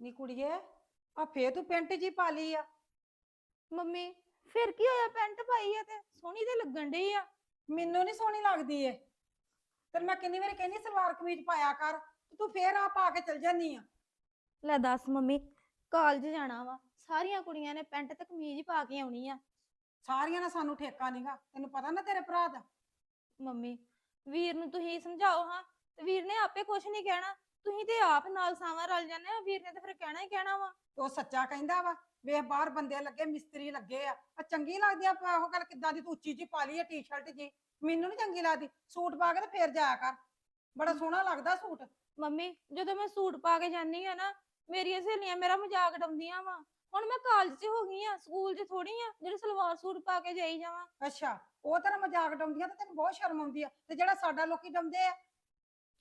ਨੀ ਕੁੜੀਏ ਆ ਫੇਰ ਤੂੰ ਪੈਂਟ ਜੀ ਪਾ ਲਈ ਆ। ਮੰਮੀ ਫਿਰ ਕੀ ਹੋਇਆ? ਪੈਂਟ ਪਾਈ ਆ ਤੇ ਸੋਹਣੀ ਤੇ ਲੱਗਣ ਡਈ ਆ। ਮੈਨੂੰ ਨਹੀਂ ਸੋਹਣੀ ਲੱਗਦੀ ਏ। ਤੇ ਮੈਂ ਕਿੰਨੀ ਵਾਰੀ ਕਹਿੰਦੀ ਸਲਵਾਰ ਕਮੀਜ਼ ਪਾਇਆ ਕਰ ਤੇ ਤੂੰ ਫੇਰ ਆ ਪਾ ਕੇ ਚਲ ਜਾਨੀ ਆ। ਲੈ ਦੱਸ ਮੰਮੀ ਕਾਲਜ ਜਾਣਾ ਵਾ। ਸਾਰੀਆਂ ਕੁੜੀਆਂ ਨੇ ਪੈਂਟ ਤੇ ਕਮੀਜ਼ ਹੀ ਪਾ ਕੇ ਆਉਣੀ ਆ। ਸਾਰੀਆਂ ਨਾਲ ਸਾਨੂੰ ਠੇਕਾ ਨਹੀਂਗਾ ਤੈਨੂੰ ਪਤਾ ਨਾ ਤੇਰੇ ਭਰਾ ਦਾ। ਮੰਮੀ ਵੀਰ ਨੂੰ ਤੁਸੀਂ ਸਮਝਾਓ ਹਾਂ। ਤੇ ਵੀਰ ਨੇ ਆਪੇ ਕੁਝ ਨਹੀਂ ਕਹਿਣਾ। ਤੁਸੀਂ ਤੇ ਆਪ ਨਾਲ ਸਾਵਾਂ ਰਲ ਜਾਂਦੇ ਆ ਵੀਰ ਨੇ ਤੇ ਫਿਰ ਕਹਿਣਾ ਹੀ ਕਹਿਣਾ ਵਾ। ਉਹ ਸੱਚਾ ਕਹਿੰਦਾ ਵਾ ਵੇਖ ਬਾਹਰ ਬੰਦੇ ਲੱਗੇ ਮਿਸਤਰੀ ਲੱਗੇ ਆ। ਆ ਚੰਗੀ ਲੱਗਦੀ ਆ ਪ- ਉਹ ਗੱਲ ਕਿੱਦਾਂ ਦੀ ਤੂੰ ਉੱਚੀ ਜੀ ਪਾ ਲਈ ਆ ਟੀ-ਸ਼ਰਟ ਜੀ। ਮੈਨੂੰ ਨਹੀਂ ਚੰਗੀ ਲੱਗਦੀ। ਸੂਟ ਪਾ ਕੇ ਤੇ ਫੇਰ ਜਾਇਆ ਕਰ। ਬੜਾ ਸੋਹਣਾ ਲੱਗਦਾ ਸੂਟ। ਮੰਮੀ ਜਦੋਂ ਮੈਂ ਸੂਟ ਪਾ ਕੇ ਜਾਂਦੀ ਆ ਨਾ ਮੇਰੀਆਂ ਸਹੇਲੀਆਂ ਮੇਰਾ ਮਜ਼ਾਕ ਡਾਉਂਦੀਆਂ ਵਾ। ਹੁਣ ਮੈਂ ਕਾਲਜ 'ਚ ਹੋ ਗਈ ਆ ਸਕੂਲ 'ਚ ਥੋੜੀ ਆ ਜਿਹੜੇ ਸਲਵਾਰ ਸੂਟ ਪਾ ਕੇ ਜਾਈ ਜਾਵਾਂ। ਅੱਛਾ ਉਹ ਤੇਰਾ ਮਜ਼ਾਕ ਡਾਉਂਦੀਆਂ ਤੇ ਤੈਨੂੰ ਬਹੁਤ ਸ਼ਰਮ ਆਉਂਦੀ ਆ। ਤੇ ਜਿਹੜਾ ਸਾਡਾ ਲੋਕੀ ਡਾਉਂਦੇ ਆ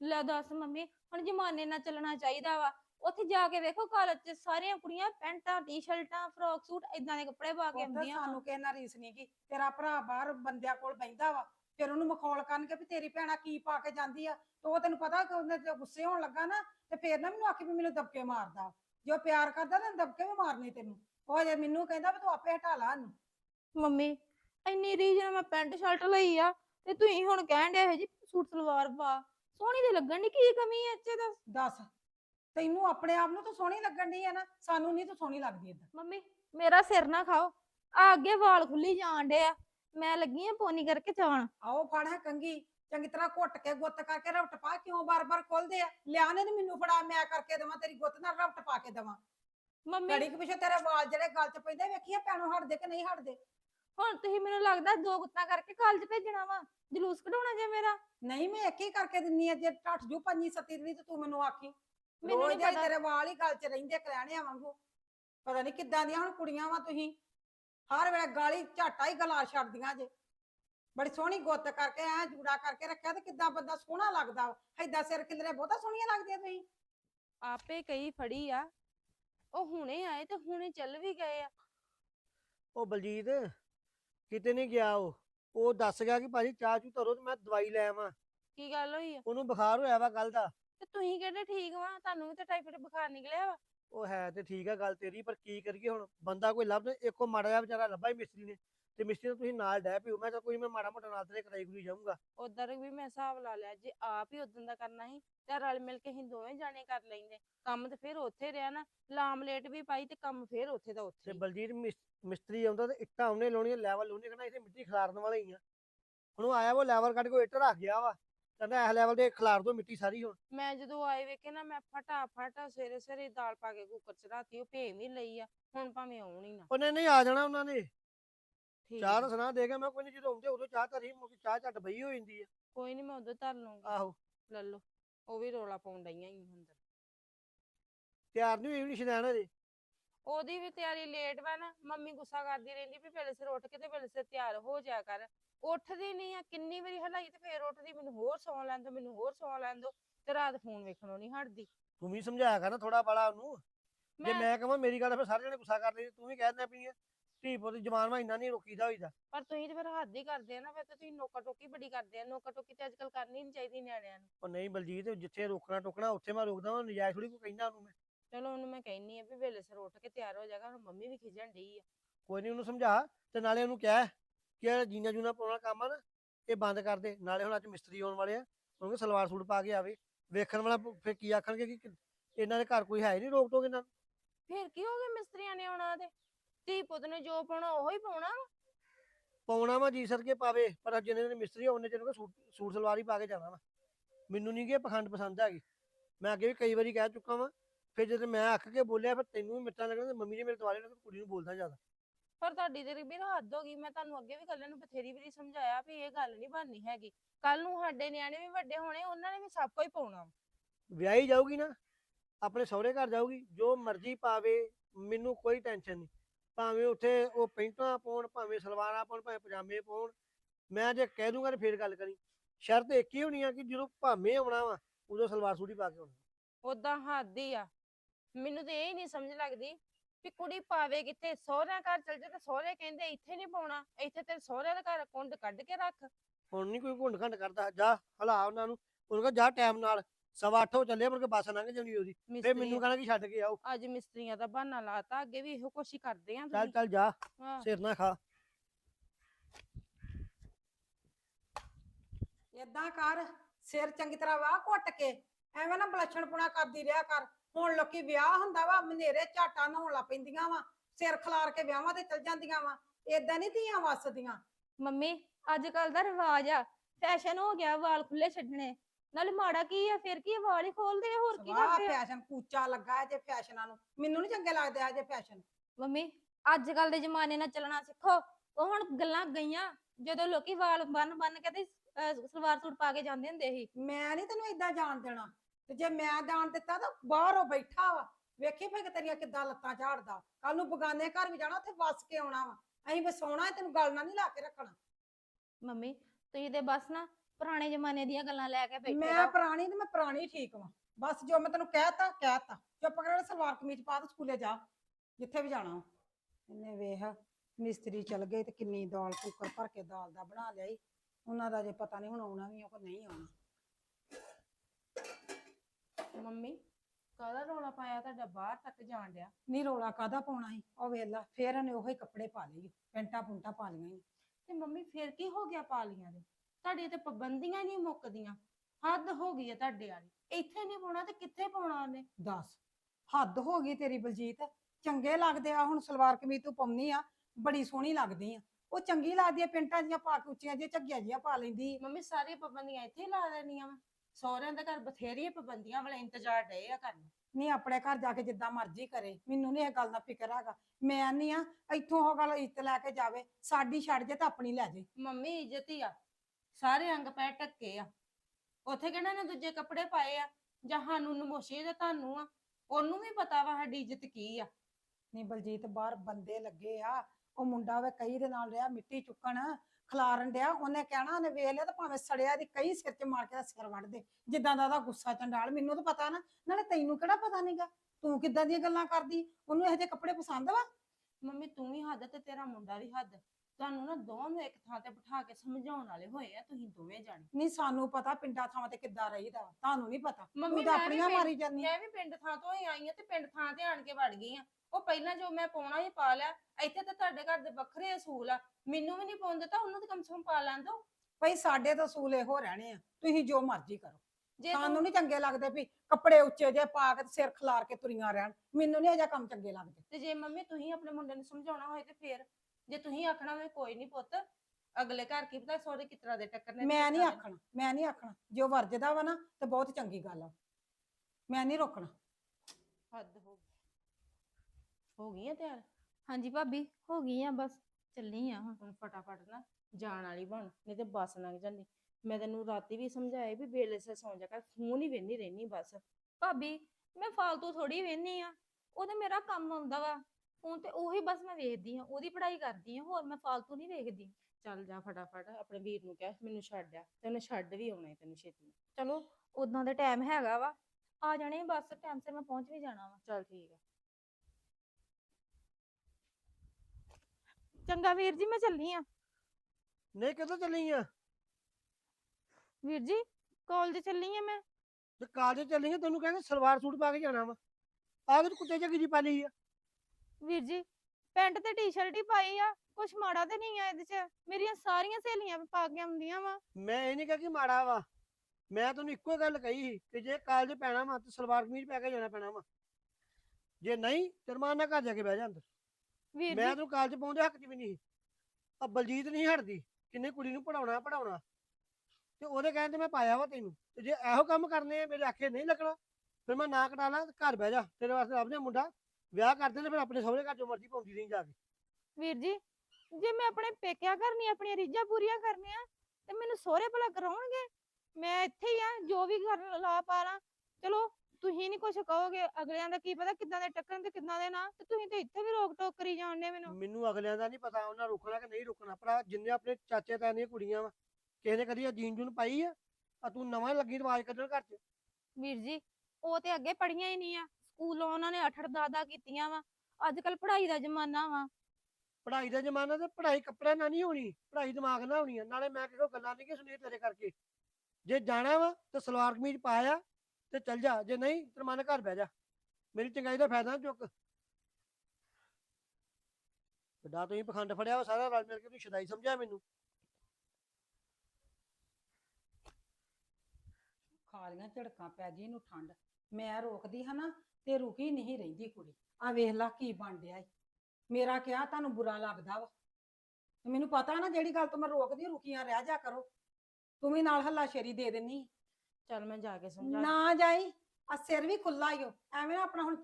ਲੈ ਦੱਸ ਮੰਮੀ ਹੁਣ ਜ਼ਮਾਨੇ ਨਾਲ ਚੱਲਣਾ ਚਾਹੀਦਾ ਵਾ। ਉੱਥੇ ਜਾ ਕੇ ਵੇਖੋ ਕਾਲਜ 'ਚ ਸਾਰੀਆਂ ਕੁੜੀਆਂ ਪੈਂਟਾਂ ਟੀ-ਸ਼ਰਟਾਂ ਫਰੋਕ ਸੂਟ ਇਦਾਂ ਦੇ ਕੱਪੜੇ ਪਾ ਕੇ ਪੁੱਤ ਆਉਂਦੀਆਂ। ਸਾਨੂੰ ਕਿਸੇ ਨਾਲ ਰੀਸ ਨਹੀਂ ਗੀ। ਤੇਰਾ ਭਰਾ ਬਾਹਰ ਬੰਦਿਆਂ ਕੋਲ ਬੈਂਦਾ ਵਾ ਫਿਰ ਉਹਨੂੰ ਮਖੌਲ ਕਰਨਗੇ ਵੀ ਤੇਰੀ ਭੈਣਾ ਕੀ ਪਾ ਕੇ ਜਾਂਦੀ ਆ। ਤੇ ਉਹ ਤੈਨੂੰ ਪਤਾ ਕਿ ਉਹਨੇ ਤੇ ਗੁੱਸੇ ਹੋਣ ਲੱਗਾ ਨਾ ਤੇ ਫੇਰ ਨਾ ਮੈਨੂੰ ਆਖੀ ਵੀ ਮੈਨੂੰ ਦਬਕੇ ਮਾਰਦਾ। ਜੋ ਪਿਆਰ ਕਰਦਾ ਤਾਂ ਦਬਕੇ ਵੀ ਮਾਰਨੇ ਤੈਨੂੰ। ਉਹ ਜੇ ਮੈਨੂੰ ਕਹਿੰਦਾ ਵੀ ਤੂੰ ਆਪੇ ਹਟਾ ਲਾ ਇਹਨੂੰ। ਮੰਮੀ ਇੰਨੀ ਰੀਝ ਨਾਲ ਮੈਂ ਪੈਂਟ ਸ਼ਰਟ ਲਈ ਆ ਤੇ ਤੁਸੀਂ ਹੁਣ ਕਹਿਣ ਡਿਆ ਇਹ ਜੀ ਸੂਟ ਸਲਵਾਰ ਪਾ। ਸੋਹਣੀ ਤੇ ਲੱਗਣ ਦੀ ਕੀ ਕਮੀ ਐ ਇੱਥੇ ਦੱਸ ਦੱਸ ਤੈਨੂੰ ਆਪਣੇ ਆਪ ਨੂੰ ਤਾਂ ਸੋਹਣੀ ਲੱਗਣ ਦੀ ਆ ਨਾ ਸਾਨੂੰ ਨਹੀਂ ਤੂੰ ਸੋਹਣੀ ਲੱਗਦੀ ਏਦਾਂ ਮੰਮੀ ਮੇਰਾ ਸਿਰ ਨਾ ਖਾਓ ਆ ਅੱਗੇ ਵਾਲ ਖੁੱਲੀ ਜਾਣ ਡੇ ਆ ਮੈਂ ਲੱਗੀ ਆ ਪੋਨੀ ਕਰਕੇ ਜਾਣ। ਆਓ ਫੜ ਹੈ ਕੰਗੀ ਚੰਗੀ ਤਰ੍ਹਾਂ ਘੁੱਟ ਕੇ ਗੁੱਤ ਕਰਕੇ ਰਵਟ ਪਾ ਕਿਉਂ ਬਾਰ-ਬਾਰ ਖੋਲਦੇ ਆ? ਲਿਆ ਨੇ ਨੀ ਮੈਨੂੰ ਫੜਾ ਮੈਂ ਕਰਕੇ ਦੇਵਾਂ ਤੇਰੀ ਗੁੱਤ ਨਾਲ ਰਵਟ ਪਾ ਕੇ ਦੇਵਾਂ। ਮੰਮੀ ਘੜੀ ਕੁ ਪਿੱਛੇ ਤੇਰੇ ਵਾਲ ਜਿਹੜੇ ਗਲ 'ਚ ਪੈਂਦੇ ਵੇਖੀਏ ਪੈਣੋਂ ਹਟਦੇ ਕਿ ਨਹੀਂ ਹਟਦੇ? ਹੁਣ ਤੁਸੀਂ ਮੈਨੂੰ ਲੱਗਦਾ ਦੋ ਗੁੱਤਾਂ ਕਰਕੇ ਕਾਲਜ ਭੇਜਣਾ ਵਾ ਜਲੂਸ ਕਢਾਉਣਾ ਜੇ ਮੇਰਾ। ਨਹੀਂ ਮੈਂ ਇੱਕ ਹੀ ਕਰਕੇ ਦਿੰਨੀ ਆ ਜੇ ਟੱਟ ਜੂ ਪੰਜੀ ਸੱਤੀ ਦੀ ਤੇ ਤੂੰ ਮੈਨੂੰ ਆਖੀ। ਮੈਨੂੰ ਰੋਜ਼ ਨੀ ਦਿਹਾੜੀ ਪਤਾ। ਤੇਰੇ ਵਾਲ ਹੀ ਗਲ 'ਚ ਰਹਿੰਦੇ ਕਰਿਆਣਿਆਂ ਵਾਂਗੂ। ਪਤਾ ਨਹੀਂ ਕਿੱਦਾਂ ਦੀਆਂ ਹੁਣ ਕੁੜੀਆਂ ਵਾ ਤੁਸੀਂ। ਹਰ ਵੇਲੇ ਗਾਲੀ ਝਾਟਾ ਹੀ ਗਲਾ ਛੱਡਦੀਆਂ ਜੇ। ਬੜੀ ਸੋਹਣੀ ਗੁੱਤ ਕਰਕੇ ਐ ਜੂੜਾ ਕਰਕੇ ਰੱਖਿਆ ਤੇ ਕਿੱਦਾਂ ਬੰਦਾ ਸੋਹਣਾ ਲੱਗਦਾ ਵਾ। ਏਦਾਂ ਸਿਰ ਕਿਲਰੇ ਬਹੁਤਾ ਸੋਹਣੀਆਂ ਲੱਗਦੀਆਂ ਤੁਸੀਂ। ਆਪੇ ਕਈ ਫੜੀ ਆ। ਉਹ ਹੁਣੇ ਆਏ ਤੇ ਹੁਣੇ ਚੱਲ ਵੀ ਗਏ ਆ। ਉਹ ਬਲਜੀਤ ਕਿਤੇ ਨਹੀਂ ਗਿਆ ਉਹ। ਉਹ ਦੱਸ ਗਿਆ ਕਿ ਭਾਜੀ ਚਾਹ ਚੂ ਧਰੋ ਤੇ ਮੈਂ ਦਵਾਈ ਲੈ ਆਵਾਂ। ਕੀ ਗੱਲ ਹੋਈ ਆ? ਉਹਨੂੰ ਬੁਖਾਰ ਹੋਇਆ ਵਾ ਕੱਲ ਦਾ। ਤੇ ਤੁਸੀਂ ਕਿਹੜੇ ਠੀਕ ਵਾ? ਤੁਹਾਨੂੰ ਵੀ ਤਾਂ ਟਾਈਫਾਇਡ ਬੁਖਾਰ ਨਿਕਲਿਆ ਵਾ। ਉਹ ਹੈ ਤੇ ਠੀਕ ਆ ਗੱਲ ਤੇਰੀ ਪਰ ਕੀ ਕਰੀਏ ਹੁਣ? ਬੰਦਾ ਕੋਈ ਲੱਭ ਇੱਕੋ ਮਾੜਾ ਜਿਹਾ ਵਿਚਾਰਾ ਲੱਭਾ ਹੀ ਮਿਸਤਰੀ ਨੇ। ਤੇ ਮਿਸਤਰੀ ਨੂੰ ਤੁਸੀਂ ਨਾਲ ਡਹਿ ਪਿਓ। ਮੈਂ ਤਾਂ ਕੋਈ ਮੈਂ ਮਾੜਾ ਮੋਟਾ ਨਾਲ ਤੇਰੇ ਕਰਾਈ ਕਰੀ ਜਾਊਂਗਾ। ਉਧਰ ਵੀ ਮੈਂ ਹਿਸਾਬ ਲਾ ਲਿਆ ਜੇ ਆਪ ਹੀ ਉਦੋਂ ਦਾ ਕਰਨਾ ਸੀ ਤੇ ਰਲ ਮਿਲ ਕੇ ਅਸੀਂ ਦੋਵੇਂ ਜਾਣੇ ਕਰ ਲੈਂਦੇ। ਕੰਮ ਤੇ ਫਿਰ ਉੱਥੇ ਰਿਹਾ ਨਾ ਲਾਮ ਲੇਟ ਵੀ ਪਾਈ ਤੇ ਕੰਮ ਫਿਰ ਉੱਥੇ ਦਾ ਉੱਥੇ ਤੇ। ਬਲਜੀਤ ਮਿਸ- ਮਿਸਤਰੀ ਆਉਂਦਾ ਤੇ ਇੱਟਾਂ ਉਹਨੇ ਲਾਉਣੀਆਂ ਲੈਵਲ ਲਾਉਣੀ ਕਹਿੰਦਾ ਇੱਥੇ ਮਿੱਟੀ ਖਿਲਾਰਨ ਵਾਲੇ ਹੀ ਆ। ਹੁਣ ਉਹ ਆਇਆ ਉਹ ਲੈਵਲ ਕੱਢ ਕੇ ਇੱਟ ਰੱਖ ਗਿਆ ਵਾ। ਕਹਿੰਦਾ ਇਸ ਲੈਵਲ ਦੇ ਖਿਲਾਰ ਦੋ ਮਿੱਟੀ ਸਾਰੀ ਹੁਣ। ਮੈਂ ਜਦੋਂ ਆਏ ਵੇਖੇ ਨਾ ਮੈਂ ਫਟਾਫਟ ਸਵੇਰੇ ਸਵੇਰੇ ਦਾਲ ਪਾ ਕੇ ਕੁੱਕਰ ਚ ਰਾਤੀ ਉਹ ਭੇ ਵੀ ਲਈ ਆ। ਹੁਣ ਭਾਵੇਂ ਆਉਣ ਨਾ। ਉਹਨੇ ਨਹੀਂ ਆ ਜਾਣਾ ਉਹਨਾਂ ਨੇ। ਠੀਕ ਚਾਹ। ਦਾ ਸੁਣਾ ਦੇ ਗਿਆ ਮੈਂ ਕੋਈ ਨਹੀਂ ਜਦੋਂ ਆਉਂਦੇ ਉਦੋਂ ਚਾਹ ਧਰੀ ਮੁੜ ਕੇ ਚਾਹ ਝੱਟ ਬਈ ਹੋ ਜਾਂਦੀ ਆ। ਕੋਈ ਨਹੀਂ ਮੈਂ ਉਦੋਂ ਧਰ ਲੂੰਗੀ ਆਹੋ। ਲੈ ਲਓ ਉਹ ਵੀ ਰੋਲਾ ਪਾਉਣ ਡਈਆਂ ਹੀ ਅੰਦਰ। ਤਿਆਰ ਨਹੀਂ ਹੋਈ ਵੀ ਸ਼ਦੈਣ ਹਜੇ। ਉਹਦੀ ਵੀ ਤਿਆਰੀ ਲੇਟ ਵਾ ਨਾ ਮੰਮੀ ਗੁੱਸਾ ਕਰਦੀ ਰਹਿੰਦੀ ਵੀ ਵੇਲੇ ਸਿਰ ਉੱਠ ਕੇ ਤੇ ਵੇਲੇ ਸਿਰ ਤਿਆਰ ਹੋ ਜਾ ਕਰ। ਉੱਠਦੀ ਨਹੀਂ ਆ ਕਿੰਨੀ ਵਾਰੀ ਹਲਾਈ ਤੇ ਫੇਰ ਉੱਠਦੀ ਮੈਨੂੰ ਹੋਰ ਸੌਂ ਲੈਣ ਦੋ ਮੈਨੂੰ ਹੋਰ ਸੌਂ ਲੈਣ ਦੋ ਤੇ ਰਾਤ ਫੋਨ ਵੇਖਣੋਂ ਨਹੀਂ ਹਟਦੀ। ਤੂੰ ਵੀ ਸਮਝਾਇਆ ਕਰ ਨਾ ਥੋੜਾ ਬੜਾ ਉਹਨੂੰ। ਜੇ ਮੈਂ ਮੈਂ ਕਹਾਂ ਮੇਰੀ ਗੱਲ ਫਿਰ ਸਾਰੇ ਜਣੇ ਗੁੱਸਾ ਕਰ ਲੈਂਦੇ ਤੂੰ ਵੀ ਕਹਿ ਦਿੰਦਾ ਪਈ ਧੀ ਪੁੱਤ ਜਵਾਨ ਵਾ ਇੰਨਾ ਨਹੀਂ ਰੋਕੀਦਾ ਹੋਈਦਾ। ਪਰ ਤੁਸੀਂ ਤੇ ਫਿਰ ਹੱਦ ਹੀ ਕਰਦੇ ਆ ਨਾ ਫਿਰ ਤਾਂ ਤੁਸੀਂ ਨੋਕਾ ਟੋਕੀ ਬੜੀ ਕਰਦੇ ਆ ਨੋਕਾ ਟੋਕੀ ਤੇ ਅੱਜਕੱਲ ਕਰਨੀ ਨਹੀਂ ਚਾਹੀਦੀ ਨਿਆਣਿਆਂ ਨੂੰ। ਉਹ ਨਹੀਂ ਬਲਜੀਤ ਜਿੱਥੇ ਰੋਕਣਾ ਟੋਕਣਾ ਉੱਥੇ ਮੈਂ ਰੋਕਦਾ ਹਾਂ ਨਜਾਇਜ਼ ਥੋੜੀ ਕੋਈ ਕਹਿੰਦਾ ਉਹਨੂੰ ਮੈਂ। ਚਲੋ ਉਹਨੂੰ ਮੈਂ ਕਹਿਨੀ ਆ ਵੀ ਵੇਲੇ ਸਿਰ ਉੱਠ ਕੇ ਤਿਆਰ ਹੋ ਜਾਗਾ ਹੁਣ ਮੰਮੀ ਵੀ ਖਿਜਣ ਡਈ ਆ। ਕੋਈ ਨਹੀਂ ਉਹਨੂੰ ਸਮਝਾ ਤੇ ਨਾਲੇ ਉਹਨੂੰ ਕਹਿ ਕਿ ਇਹ ਜੀਨਾ ਜੂਨਾ ਪਾਉਣਾ ਕੰਮ ਆ ਨਾ ਇਹ ਬੰਦ ਕਰ ਦੇ। ਨਾਲੇ ਹੁਣ ਅੱਜ ਮਿਸਤਰੀ ਆਉਣ ਵਾਲੇ ਆ ਉਹਨੂੰ ਸਲਵਾਰ ਸੂਟ ਪਾ ਕੇ ਆਵੇ। ਵੇਖਣ ਵਾਲਾ ਫਿਰ ਕੀ ਆਖਣਗੇ ਕਿ ਇਹਨਾਂ ਦੇ ਘਰ ਕੋਈ ਹੈ ਨਹੀਂ ਰੋਕ ਟੋਕ ਇਹਨਾਂ ਨੂੰ? ਫੇਰ ਕੀ ਹੋ ਗਿਆ ਮਿਸਤਰੀਆਂ ਨੇ ਆਉਣਾ ਤੇ? ਧੀ ਪੁੱਤ ਨੇ ਜੋ ਪਾਉਣਾ ਉਹੋ ਹੀ ਪਾਉਣਾ ਵਾ। ਪਾਉਣਾ ਵਾ ਜੀ ਸਰ ਕੇ ਪਾਵੇ ਪਰ ਜਿੰਨੇ ਦਿਨ ਮਿਸਤਰੀ ਉਹਨੇ ਜਿਹਨੂੰ ਸੂਟ ਸੂਟ ਸਲਵਾਰ ਹੀ ਪਾ ਕੇ ਜਾਣਾ ਵਾ। ਮੈਨੂੰ ਨਹੀਂ ਕਿ ਪਖੰਡ ਪਸੰਦ ਹੈਗੀ। ਮੈਂ ਅੱਗੇ ਵੀ ਕਈ ਵਾਰੀ ਕਹਿ ਚੁੱਕਾ ਵਾਂ ਫਿਰ ਜਦੋਂ ਮੈਂ ਅੱਕ ਕੇ ਬੋਲਿਆ ਫਿਰ ਤੈਨੂੰ ਵੀ ਮਿੱਟਾਂ ਲੱਗਣਾ ਤੇ ਮੰਮੀ ਨੇ ਮੇਰੇ ਦੁਆਲੇ ਲੱਗ ਕੁੜੀ ਨੂੰ ਬੋਲਦਾ ਜ਼ਿਆਦਾ। ਪਰ ਤੁਹਾਡੀ ਤੇ ਵੀ ਨਾ ਹੱਦ ਹੋ ਗਈ। ਮੈਂ ਤੁਹਾਨੂੰ ਅੱਗੇ ਵੀ ਕੱਲ ਨੂੰ ਬਥੇਰੀ ਵਾਰੀ ਸਮਝਾਇਆ ਵੀ ਇਹ ਗੱਲ ਨਹੀਂ ਬਣਨੀ ਹੈਗੀ। ਕੱਲ ਨੂੰ ਸਾਡੇ ਨਿਆਣੇ ਵੀ ਵੱਡੇ ਹੋਣੇ ਉਹਨਾਂ ਨੇ ਵੀ ਸਭ ਕੁਝ ਪਾਉਣਾ। ਵਾ। ਵਿਆਹੀ ਜਾਊਗੀ ਨਾ ਆਪਣੇ ਸਹੁਰੇ ਘਰ ਜਾਊਗੀ ਜੋ ਮਰਜ਼ੀ ਪਾਵੇ ਮੈਨੂੰ ਕੋਈ ਟੈਨਸ਼ਨ ਨਹੀਂ। ਭਾਵੇਂ ਉੱਥੇ ਉਹ ਪੈਂਟਾਂ ਪਾਉਣ ਭਾਵੇਂ ਸਲਵਾਰਾਂ ਪਾਉਣ ਭਾਵੇਂ ਪਜਾਮੇ ਪਾਉਣ ਮੈਂ ਜੇ ਕਹਿ ਦੂੰਗਾ ਤੇ ਫੇਰ ਗੱਲ ਕਰੀ। ਸ਼ਰਤ ਇੱਕ ਹੀ ਹੋਣੀ ਆ ਕਿ ਜਦੋਂ ਭਾਵੇਂ ਆਉਣਾ ਵਾ ਉਦੋਂ ਸਲਵਾਰ ਸੂਟ ਹੀ ਪਾ ਕੇ ਆਉਣਾ। ਉਦਾਂ ਹੱਦ ਹੀ ਆ। ਮੈਨੂੰ ਤੇ ਇਹ ਨਹੀਂ ਸਮਝ ਲੱਗਦੀ ਵੀ ਕੁੜੀ ਪਾਵੇ ਕਿੱਥੇ ਸਹੁਰਿਆਂ ਘਰ ਚਲ ਜਾ ਤੇ ਸਹੁਰੇ ਕਹਿੰਦੇ ਇੱਥੇ ਨਹੀਂ ਪਾਉਣਾ ਇੱਥੇ ਤੇ ਸਹੁਰਿਆਂ ਦੇ ਘਰ ਕੁੰਡ ਕੱਢ ਕੇ ਰੱਖ। ਹੁਣ ਨਹੀਂ ਕੋਈ ਘੁੰਡ ਘੰਡ ਕਰਦਾ ਜਾ ਹਲਾ ਉਹਨਾਂ ਨੂੰ ਉਹਨੂੰ ਕਹ ਜਾ ਟਾਈਮ ਨਾਲ ਸਵਾ ਚੱਲੇ ਮੁੜ ਕੇ ਬੱਸ ਲੰਘ ਜਾਣੀ ਉਹਦੀ। ਤੇ ਮਿਸਤਰੀ ਮੈਨੂੰ ਕਹਿਣਾ ਕਿ ਛੱਡ ਕੇ ਆਓ। ਅੱਜ ਮਿਸਤਰੀਆਂ ਦਾ ਬਹਾਨਾ ਲਾਤਾ ਅੱਗੇ ਵੀ ਇਹੋ ਕੁਛ ਹੀ ਕਰਦੇ ਆ ਚੱਲ ਤੁਸੀਂ। ਚੱਲ ਜਾ ਹਾਂ। ਸਿਰ ਨਾ ਖਾ। ਏਦਾਂ ਕਰ ਸਿਰ ਚੰਗੀ ਤਰ੍ਹਾਂ ਵਾਹ ਘੁੱਟ ਕੇ ਐਵੇਂ ਨਾ ਬਲਛਣ ਪੁਣਾ ਕਰਦੀ ਰਿਹਾ ਕਰ। ਹੁਣ ਲੋਕੀ ਵਿਆਹ ਹੁੰਦਾ ਵਾ ਮਨੇਰੇ ਝਾਟਾ ਨਹਾਉਣ ਲੱਗ ਪੈਂਦੀਆਂ ਵਾ ਸਿਰ ਖਲਾਰ ਕੇ ਵਿਆਹਾਂ ਤੇ ਚਲ ਜਾਂਦੀਆਂ ਵਾ ਏਦਾਂ ਨਹੀਂ ਧੀਆਂ ਵੱਸਦੀਆਂ। ਮੰਮੀ ਅੱਜ ਕੱਲ ਦਾ ਰਿਵਾਜ ਆ ਫੈਸ਼ਨ ਹੋ ਗਿਆ ਵਾਲ ਖੁੱਲੇ ਛੱਡਣੇ ਨਾਲੇ ਮਾੜਾ ਕੀ ਆ ਫਿਰ ਕੀ ਆ, ਵਾਲ ਹੀ ਖੋਲਦੇ ਆ ਹੋਰ ਕੀ ਵਾਹ ਕਰਦੇ ਆ? ਫੈਸ਼ਨ ਕੂਚਾ ਲੱਗਾ ਹੈ ਜੇ ਫੈਸ਼ਨਾਂ ਨੂੰ ਮੈਨੂੰ ਨਹੀਂ ਚੰਗੇ ਲੱਗਦੇ ਆ ਜੇ ਫੈਸ਼ਨ। ਮੰਮੀ ਅੱਜ ਕੱਲ ਦੇ ਜ਼ਮਾਨੇ ਨਾਲ ਚੱਲਣਾ ਸਿੱਖੋ ਉਹ ਹੁਣ ਗੱਲਾਂ ਗਈਆਂ ਜਦੋਂ ਲੋਕੀ ਵਾਲ ਬੰਨ ਬੰਨ ਕੇ ਤੇ ਅਹ, ਸਲਵਾਰ ਸੂਟ ਪਾ ਕੇ ਜਾਂਦੇ ਹੁੰਦੇ ਸੀ। ਮੈਂ ਨਹੀਂ ਤੈਨੂੰ ਏਦਾਂ ਜਾਣ ਦੇਣਾ। ਤੇ ਜੇ ਮੈਂ ਜਾਣ ਦਿੱਤਾ ਤਾਂ ਬਾਹਰ ਉਹ ਬੈਠਾ ਵਾ। ਵੇਖੀ ਫੇਕ ਤੇਰੀਆਂ ਕਿੱਦਾਂ ਲੱਤਾਂ ਝਾੜਦਾ। ਕੱਲ ਨੂੰ ਬਗਾਨੇ ਘਰ ਵੀ ਜਾਣਾ ਉੱਥੇ ਵਸ ਕੇ ਆਉਣਾ ਵਾ। ਅਸੀਂ ਵਸਾਉਣਾ ਤੈਨੂੰ ਗੱਲ ਨਾਲ ਨਹੀਂ ਲਾ ਕੇ ਰੱਖਣਾ। ਮੰਮੀ ਤੁਸੀਂ ਤੇ ਬਸ ਨਾ ਪੁਰਾਣੇ ਜ਼ਮਾਨੇ ਦੀਆਂ ਗੱਲਾਂ ਲੈ ਕੇ ਬੈਠੇ ਮੈਂ ਪੁਰਾਣੀ ਤੇ ਮੈਂ ਪੁਰਾਣੀ ਠੀਕ ਵਾਂ। ਬਸ ਜੋ ਮੈਂ ਤੈਨੂੰ ਕਹਿਤਾ ਕਹਿਤਾ। ਚੁੱਪ ਕਰ ਸਲਵਾਰ ਕਮੀਜ਼ ਪਾ ਤੇ ਸਕੂਲੇ ਜਾ। ਜਿੱਥੇ ਵੀ ਜਾਣਾ। ਇਹਨੇ ਵੇਖ ਮਿਸਤਰੀ ਚਲ ਗਏ ਤੇ ਕਿੰਨੀ ਦਾਲ ਕੁੱਕਰ ਭਰ ਕੇ ਦਾਲ ਦਾ ਬਣਾ ਲਿਆਈ। ਉਹਨਾਂ ਦਾ ਜੇ ਪਤਾ ਨਹੀਂ ਹੁਣ ਆਉਣਾ ਵੀ ਆ ਕਿ ਨਹੀਂ ਆਉਣਾ। ਮੰਮੀ ਕਾਹਦਾ ਰੌਲਾ ਪਾਇਆ ਤੁਹਾਡਾ? ਬਾਹਰ ਤੱਕ ਜਾਣ ਡਿਆ। ਨਹੀਂ ਰੋਲਾ ਕਾਦਾ ਪਾਉਣਾ ਸੀ? ਉਹ ਵੇਲਾ ਫੇਰ ਉਹਨੇ ਉਹੀ ਕੱਪੜੇ ਪਾ ਲਏ ਪੈਂਟਾ ਪੁੰਟਾ ਪਾ ਲਈਆਂ ਈ। ਤੇ ਮੰਮੀ ਫਿਰ ਕੀ ਹੋ ਗਿਆ ਪਾਲੀਆਂ ਦੇ ਤੁਹਾਡੇ ਤੇ ਪਾਬੰਦੀਆਂ ਨਹੀਂ ਮੁੱਕਦੀਆਂ। ਹੱਦ ਹੋ ਗਈ ਹੈ ਤੁਹਾਡੇ ਵਾਲੀ। ਇੱਥੇ ਨਹੀਂ ਪਾਉਣਾ ਤੇ ਕਿੱਥੇ ਪਾਉਣਾ ਉਹਨੇ? ਦੱਸ ਹੱਦ ਹੋ ਗਈ ਤੇਰੀ ਬਲਜੀਤ। ਚੰਗੇ ਲੱਗਦੇ ਆ ਹੁਣ ਸਲਵਾਰ ਕਮੀਜ਼ ਤੂੰ ਪਾਉਣੀ ਆ ਬੜੀ ਸੋਹਣੀ ਲੱਗਦੀ ਆ। ਉਹ ਚੰਗੀ ਲੱਗਦੀ ਆ ਪਿੰਟਾਂ ਜੀਆਂ ਪਾ ਕੇ ਉੱਚੀਆਂ ਜਿਹੀਆਂ ਝੱਗੀਆਂ ਜੀਆਂ ਪਾ ਲੈਂਦੀ। ਮੰਮੀ ਸਾਰੀਆਂ ਪਾਬੰਦੀਆਂ ਇੱਥੇ ਹੀ ਲਾ ਦੇਣੀਆਂ ਵਾ। ਸਹੁਰਿਆਂ ਦੇ ਘਰ ਬਥੇਰੀਆਂ ਪਾਬੰਦੀਆਂ ਵਾਲੇ ਇੰਤਜ਼ਾਰ ਡਏ ਆ ਕਰਨ। ਨਹੀਂ ਆਪਣੇ ਘਰ ਜਾ ਕੇ ਜਿੱਦਾਂ ਮਰਜ਼ੀ ਕਰੇ। ਮੈਨੂੰ ਨਹੀਂ ਇਹ ਗੱਲ ਦਾ ਫਿਕਰ ਹੈਗਾ। ਮੈਂ ਨਹੀਂ ਆ ਇੱਥੋਂ ਉਹ ਗੱਲ ਇੱਜ਼ਤ ਲੈ ਕੇ ਜਾਵੇ। ਸਾਡੀ ਛੱਡ ਜੇ ਤਾਂ ਆਪਣੀ ਲੈ ਜੇ। ਮੰਮੀ ਇੱਜ਼ਤ ਹੀ ਆ। ਸਾਰੇ ਅੰਗ ਪੈਰ ਢੱਕੇ ਆ। ਉੱਥੇ ਕਿਹੜਾ ਨੇ ਦੂਜੇ ਕੱਪੜੇ ਪਾਏ ਆ? ਜਾਂ ਸਾਨੂੰ ਨਮੋਸ਼ੀ ਤੇ ਤੁਹਾਨੂੰ ਆ? ਉਹਨੂੰ ਵੀ ਪਤਾ ਵਾ ਸਾਡੀ ਇੱਜ਼ਤ ਕੀ ਆ। ਨਹੀਂ ਬਲਜੀਤ ਬਾਹਰ ਬੰਦੇ ਲੱਗੇ ਆ। ਉਹ ਮੁੰਡਾ ਵੇ ਕਈ ਦੇ ਨਾਲ ਰਿਹਾ, ਮਿੱਟੀ ਚੁੱਕਣ, ਖਲਾਰਨ ਡਿਆ, ਉਹਨੇ ਕਹਿਣਾ, ਉਹਨੇ ਵੇਖ ਲਿਆ ਤਾਂ ਭਾਵੇਂ ਸੜਿਆ ਦੀ ਕਈ ਸਿਰ 'ਚ ਮਾਰ ਕੇ ਦਾ ਸਿਰ ਵੱਢ ਦੇ, ਜਿੱਦਾਂ ਦਾ ਉਹਦਾ ਗੁੱਸਾ ਚੰਡਾਲ, ਮੈਨੂੰ ਤਾਂ ਪਤਾ ਨਾ, ਨਾਲੇ ਤੈਨੂੰ ਕਿਹੜਾ ਪਤਾ ਨਹੀਂਗਾ, ਤੂੰ ਕਿੱਦਾਂ ਦੀਆਂ ਗੱਲਾਂ ਕਰਦੀ, ਉਹਨੂੰ ਇਹੋ ਜਿਹੇ ਕੱਪੜੇ ਪਸੰਦ ਵਾ? ਮੰਮੀ, ਤੂੰ ਵੀ ਹੱਦ ਤੇ ਤੇਰਾ ਮੁੰਡਾ ਵੀ ਹੱਦ। ਤੁਹਾਨੂੰ ਨਾ ਦੋਵਾਂ ਨੂੰ ਇੱਕ ਥਾਂ ਤੇ ਬਿਠਾ ਕੇ ਸਮਝਾਉਣ ਵਾਲੇ ਹੋਏ ਆ ਤੁਸੀਂ ਦੋਵੇਂ ਜਾਣੇ। ਨਹੀਂ ਸਾਨੂੰ ਪਤਾ ਪਿੰਡਾਂ ਥਾਵਾਂ ਤੇ ਕਿੱਦਾਂ ਰਹੀਦਾ ਤੁਹਾਨੂੰ ਨਹੀਂ ਪਤਾ। ਮੰਮੀ ਤੂੰ ਤਾਂ ਮੈਂ ਵੀ ਆਪਣੀਆਂ ਪਿੰਡ- ਮਾਰੀ ਜਾਂਦੀ। ਮੈਂ ਵੀ ਪਿੰਡ ਥਾਂ ਤੋਂ ਹੀ ਆਈ ਆ ਤੇ ਪਿੰਡ ਥਾਂ ਤੇ ਆਣ ਕੇ ਵੜ ਗਈ ਆ। ਉਹ ਪਹਿਲਾਂ ਜੋ ਮੈਂ ਪਾਉਣਾ ਹੀ ਪਾ ਲਿਆ। ਇੱਥੇ ਤਾਂ ਤੁਹਾਡੇ ਘਰ ਦੇ ਵੱਖਰੇ ਅਸੂਲ ਆ। ਮੈਨੂੰ ਵੀ ਨਹੀਂ ਪਾਉਣ ਦਿੱਤਾ ਉਹਨੂੰ ਤਾਂ ਕਮ ਸੇ ਕਮ ਪਾ ਲੈਣ ਦੋ ਭਈ ਸਾਡੇ ਤਾਂ ਅਸੂਲ ਇਹੋ ਰਹਿਣੇ ਆ। ਤੁਸੀਂ ਜੋ ਮਰਜ਼ੀ ਕਰੋ। ਜੇ ਸਾਨੂੰ ਤੂੰ ਨਹੀਂ ਚੰਗੇ ਲੱਗਦੇ ਵੀ ਕੱਪੜੇ ਉੱਚੇ ਜੇ ਪਾ ਕੇ ਤੇ ਸਿਰ ਖਿਲਾਰ ਕੇ ਤੁਰੀਆਂ ਰਹਿਣ। ਮੈਨੂੰ ਨਹੀਂ ਅਜਾ ਕੰਮ ਚੰਗੇ ਲੱਗਦੇ। ਤੇ ਜੇ ਮੰਮੀ ਤੁਸੀਂ ਆਪਣੇ ਮੁੰਡੇ ਨੂੰ ਸਮਝਾਉਣਾ ਹੋਏ ਤੇ ਫੇਰ ਜੇ ਤੁਸੀਂ ਆਖਣਾ ਵੀ ਕੋਈ ਨਹੀਂ ਪੁੱਤ ਅਗਲੇ ਘਰ ਕੀ ਪਤਾ ਸੋਰੇ ਕਿਸ ਤਰ੍ਹਾਂ ਦੇ ਟੱਕਰ ਨੇ ਮੈਂ ਨਹੀਂ ਆਖਣਾ ਮੈਂ ਨਹੀਂ ਆਖਣਾ ਜੋ ਵਰਜਦਾ ਵਾ ਨਾ ਤੇ ਬਹੁਤ ਚੰਗੀ ਗੱਲ ਆ। ਮੈਂ ਨਹੀਂ ਰੋਕਣਾ। ਹੱਦ ਹੋ ਗਈ। ਹੋ ਗਈ ਆ ਤਿਆਰ? ਹਾਂਜੀ ਭਾਬੀ ਹੋ ਗਈ ਆ ਬਸ ਚੱਲੀ ਆ ਹੁਣ। ਹੁਣ ਫਟਾਫਟ ਨਾ ਜਾਣ ਵਾਲੀ ਬਣ ਨਹੀਂ ਤੇ ਬੱਸ ਲੰਘ ਜਾਂਦੀ। ਮੈਂ ਤੈਨੂੰ ਰਾਤੀ ਵੀ ਸਮਝਾਇਆ ਵੀ ਵੇਲੇ ਸਿਰ ਸੌਂ ਜਾ ਕਰ ਫੋਨ ਹੀ ਵੇਂਦੀ ਰਹਿਨੀ ਬਸ। ਭਾਬੀ ਮੈਂ ਫਾਲਤੂ ਥੋੜੀ ਵੇਹਨੀ ਆ ਉਹ ਤੇ ਮੇਰਾ ਕੰਮ ਆਉਂਦਾ ਵਾ। ਫੋਨ ਤੇ ਉਹੀ ਬਸ ਮੈਂ ਵੇਖਦੀ ਆ ਉਹਦੀ ਪੜ੍ਹਾਈ ਕਰਦੀ ਆ ਹੋਰ ਮੈਂ ਫਾਲਤੂ ਨਹੀਂ ਵੇਖਦੀ। ਚੱਲ ਜਾ ਫਟਾਫਟ ਆਪਣੇ ਵੀਰ ਨੂੰ ਕਹਿ ਮੈਨੂੰ ਛੱਡ ਆ ਤੇ ਉਹਨੇ ਛੱਡ ਵੀ ਆਉਣਾ ਈ ਤੈਨੂੰ ਛੇਤੀ। ਚਲੋ। ਉਦਾਂ ਦਾ ਟਾਈਮ ਹੈਗਾ ਵਾ ਆ ਜਾਣੇ ਆ ਬਸ ਟਾਈਮ ਸਿਰ ਮੈਂ ਪਹੁੰਚ ਵੀ ਜਾਣਾ ਵਾ। ਚੱਲ ਠੀਕ ਆ। ਚੰਗਾ ਵੀਰ ਜੀ ਮੈਂ ਚੱਲੀ ਆ। ਨਹੀਂ ਕਿੱਧਰ ਚੱਲੀ ਆ? ਵੀਰ ਜੀ ਕਾਲਜ ਚੱਲੀ ਆ ਮੈਂ। ਤੇ ਕਾਲਜ ਚੱਲੀ ਆ ਤੈਨੂੰ ਕਹਿੰਦੇ ਸਲਵਾਰ ਸੂਟ ਪਾ ਕੇ ਜਾਣਾ ਵਾ। ਆ ਕੇ ਕੁੱਤੇ ਚੱਕੀ ਦੀ ਪਾ ਲਈ ਆ। ਵੀਰ ਜੀ ਪੈਂਟ ਤੇ ਟੀ-ਸ਼ਰਟ ਹੀ ਪਾਈ ਆ ਕੁਛ ਮਾੜਾ ਤੇ ਨਹੀਂ ਆ ਇਹਦੇ ਚ? ਮੇਰੀਆਂ ਸਾਰੀਆਂ ਸਹੇਲੀਆਂ ਵੀ ਪਾ ਕੇ ਆਉਂਦੀਆਂ ਵਾ। ਮੈਂ ਇਹ ਨਹੀਂ ਕਿਹਾ ਕਿ ਮਾੜਾ ਵਾ। ਮੈਂ ਤੈਨੂੰ ਇੱਕੋ ਗੱਲ ਕਹੀ ਸੀ ਕਿ ਜੇ ਕਾਲਜ ਪੈਣਾ ਵਾ ਤੇ ਸਲਵਾਰ ਕਮੀਜ਼ ਪਾ ਕੇ ਜਾਣਾ ਪੈਣਾ ਵਾ। ਜੇ ਨਹੀਂ ਤਰਮਾਨ ਨਾਲ ਘਰ ਜਾ ਕੇ ਬਹਿ ਜਾ ਅੰਦਰ। ਵੀਰ ਮੈਂ ਜੀ। ਤੈਨੂੰ ਕਾਲਜ ਪਾਉਂਦੇ ਹੱਕ 'ਚ ਵੀ ਨਹੀਂ ਆ ਬਲਜੀਤ ਨਹੀਂ ਹਟਦੀ ਕਿੰਨੇ ਕੁੜੀ ਨੂੰ ਪੜਾਉਣਾ ਪੜਾਉਣਾ ਤੇ ਉਹਦੇ ਕਹਿਣ ਤੇ ਮੈਂ ਪਾਇਆ ਵਾ ਤੈਨੂੰ। ਤੇ ਜੇ ਇਹੋ ਕੰਮ ਕਰਨੇ ਆ ਮੇਰੇ ਆਖੇ ਨਹੀਂ ਲੱਗਣਾ ਫਿਰ ਮੈਂ ਨਾ ਕਟਾ ਲਾਂ ਤੇ ਘਰ ਬਹਿ ਜਾ। ਤੇਰੇ ਵਾਸਤੇ ਆਪਣੇ ਮੁੰਡਾ ਵਿਆਹ ਕਰਦੇ ਨੇ ਫਿਰ ਆਪਣੇ ਸਹੁਰੇ ਘਰ ਜੋ ਮਰਜ਼ੀ ਪਾਉਂਦੀ ਰਹੀ ਜਾ ਕੇ। ਵੀਰ ਜੀ ਜੇ ਮੈਂ ਆਪਣੇ ਪੇਕਿਆਂ ਘਰ ਨਹੀਂ ਆਪਣੀਆਂ ਰੀਝਾਂ ਪੂਰੀਆਂ ਕਰਨੀਆਂ ਤੇ ਮੈਨੂੰ ਸਹੁਰੇ ਭਲਾ ਕਰਾਉਣਗੇ? ਮੈਂ ਇੱਥੇ ਹੀ ਆ ਜੋ ਵੀ ਕਰ ਲਾ ਪਾਰਾਂ ਚਲੋ ਤੁਸੀਂ ਨਹੀਂ ਕੁਝ ਕਹੋਗੇ ਅਗਲਿਆਂ ਦਾ ਕੀ ਪਤਾ ਕਿੱਦਾਂ ਦੇ ਟੱਕਰਨ ਤੇ ਕਿੱਦਾਂ ਦੇ ਨਾ ਤੇ ਤੁਸੀਂ ਤੇ ਇੱਥੇ ਵੀ ਰੋਕ ਟੋਕ ਕਰੀ ਜਾਂਦੇ ਮੈਨੂੰ। ਮੈਨੂੰ ਅਗਲਿਆਂ ਦਾ ਨਹੀਂ ਪਤਾ ਉਹਨਾਂ ਰੋਕਣਾ ਕਿ ਨਹੀਂ ਰੋਕਣਾ। ਪਰ ਆਹ ਜਿੰਨੇ ਆਪਣੇ ਚਾਚੇ ਤਾਏ ਦੀਆਂ ਕੁੜੀਆਂ ਵਾ ਕਿਸੇ ਨੇ ਕਦੀ ਜੀਨ ਜੂਨ ਪਾਈ ਆ? ਆ ਤੂੰ ਨਵਾਂ ਲੱਗੀ ਰਿਵਾਜ ਕੱਢਣ ਘਰ 'ਚ? ਵੀਰ ਜੀ ਉਹ ਤੇ ਅੱਗੇ ਪੜੀਆਂ ਹੀ ਨਹੀਂ ਆ। ਸਕੂਲੋਂ ਉਹਨਾਂ ਨੇ 8 ਦਾਦਾ ਕੀਤੀਆਂ ਵਾ ਅੱਜ ਕੱਲ ਪੜ੍ਹਾਈ ਦਾ ਜ਼ਮਾਨਾ ਵਾ। ਪੜ੍ਹਾਈ ਦਾ ਜ਼ਮਾਨਾ ਤੇ ਪੜ੍ਹਾਈ ਕੱਪੜਿਆਂ ਨਾਲ ਨਹੀਂ ਹੋਣੀ ਪੜ੍ਹਾਈ ਦਿਮਾਗ ਨਾਲ ਹੋਣੀ ਆ ਨਾਲੇ ਮੈਂ ਕਿਹੋ ਗੱਲਾਂ ਨਹੀਂ ਕਿ ਸੁਣੀ ਤੇਰੇ ਕਰਕੇ। ਜੇ ਜਾਣਾ ਵਾ ਤੇ ਸਲਵਾਰ ਕਮੀਜ਼ ਪਾਇਆ ਤੇ ਚੱਲ ਜਾ ਜੇ ਨਹੀਂ ਤੇ ਮਨ ਘਰ ਬਹਿ ਜਾ। ਮੇਰੀ ਚੰਗਾਈ ਦਾ ਫਾਇਦਾ ਚੁੱਕ। ਵੱਡਾ ਤੁਸੀਂ ਪਖੰਡ ਫੜਿਆ ਵਾ ਸਾਰਾ ਰਲ ਮਿਲ ਕੇ ਤੂੰ ਸ਼ਦਾਈ ਸਮਝਿਆ ਮੈਨੂੰ। ਖਾਲੀਆਂ ਝੜਕਾਂ ਪੈ ਗਈ ਇਹਨੂੰ ਠੰਡ। ਮੈਂ ਰੋਕਦੀ ਹਾਂ ਨਾ ਤੇ ਰੁਕੀ ਨਹੀਂ ਰਹਿੰਦੀ ਕੁੜੀ। ਆ ਵੇਖ ਲਾ ਕੀ ਬਣ ਡਿਆ ਈ ਮੇਰਾ ਕਿਹਾ ਤੁਹਾਨੂੰ ਬੁਰਾ ਲੱਗਦਾ ਵਾ। ਤੇ ਮੈਨੂੰ ਪਤਾ ਨਾ ਜਿਹੜੀ ਗੱਲ ਤੋਂ ਮੈਂ ਰੋਕਦੀ ਰੁਕੀਆਂ ਰਹਿ ਜਾ ਕਰੋ। ਤੂੰ ਵੀ ਨਾਲ ਹੱਲਾ ਸ਼ੇਰੀ ਦੇ ਦੇਣੀ ਚੱਲ ਮੈਂ ਜਾ ਕੇ ਸਮਝਾ ਨਾ ਜਾਈ ਆ ਸਿਰ ਵੀ ਖੁੱਲਾ ਈ ਓ। ਐਵੇਂ ਨਾ ਆਪਣਾ ਹੁਣ